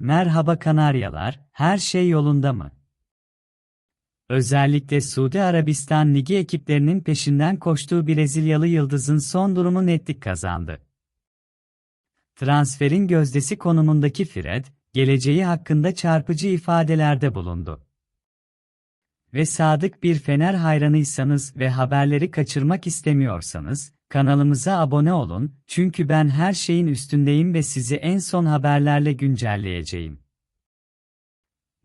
Merhaba Kanaryalar, her şey yolunda mı? Özellikle Suudi Arabistan Ligi ekiplerinin peşinden koştuğu Brezilyalı yıldızın son durumu netlik kazandı. Transferin gözdesi konumundaki Fred, geleceği hakkında çarpıcı ifadelerde bulundu. Ve sadık bir Fener hayranıysanız ve haberleri kaçırmak istemiyorsanız, kanalımıza abone olun, çünkü ben her şeyin üstündeyim ve sizi en son haberlerle güncelleyeceğim.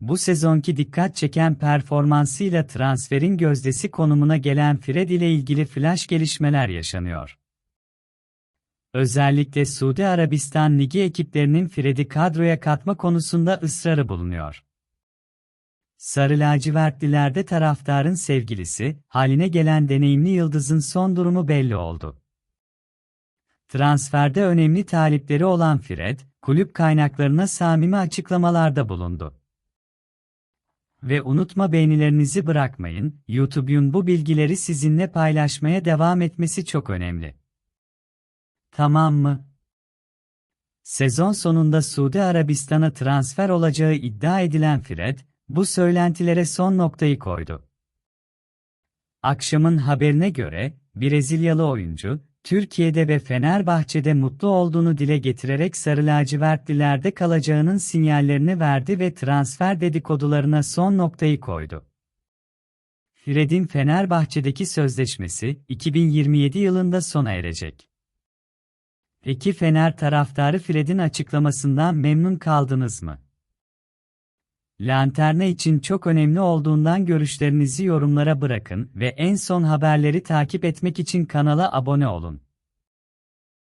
Bu sezonki dikkat çeken performansıyla transferin gözdesi konumuna gelen Fred ile ilgili flash gelişmeler yaşanıyor. Özellikle Suudi Arabistan Ligi ekiplerinin Fred'i kadroya katma konusunda ısrarı bulunuyor. Sarı lacivertlilerde taraftarın sevgilisi, haline gelen deneyimli yıldızın son durumu belli oldu. Transferde önemli talipleri olan Fred, kulüp kaynaklarına samimi açıklamalarda bulundu. Ve unutma beğenilerinizi bırakmayın, YouTube'un bu bilgileri sizinle paylaşmaya devam etmesi çok önemli. Tamam mı? Sezon sonunda Suudi Arabistan'a transfer olacağı iddia edilen Fred, bu söylentilere son noktayı koydu. Akşamın haberine göre, Brezilyalı oyuncu, Türkiye'de ve Fenerbahçe'de mutlu olduğunu dile getirerek sarı lacivertlilerde kalacağının sinyallerini verdi ve transfer dedikodularına son noktayı koydu. Fred'in Fenerbahçe'deki sözleşmesi 2027 yılında sona erecek. Peki Fener taraftarı Fred'in açıklamasından memnun kaldınız mı? Lanterna için çok önemli olduğundan görüşlerinizi yorumlara bırakın ve en son haberleri takip etmek için kanala abone olun.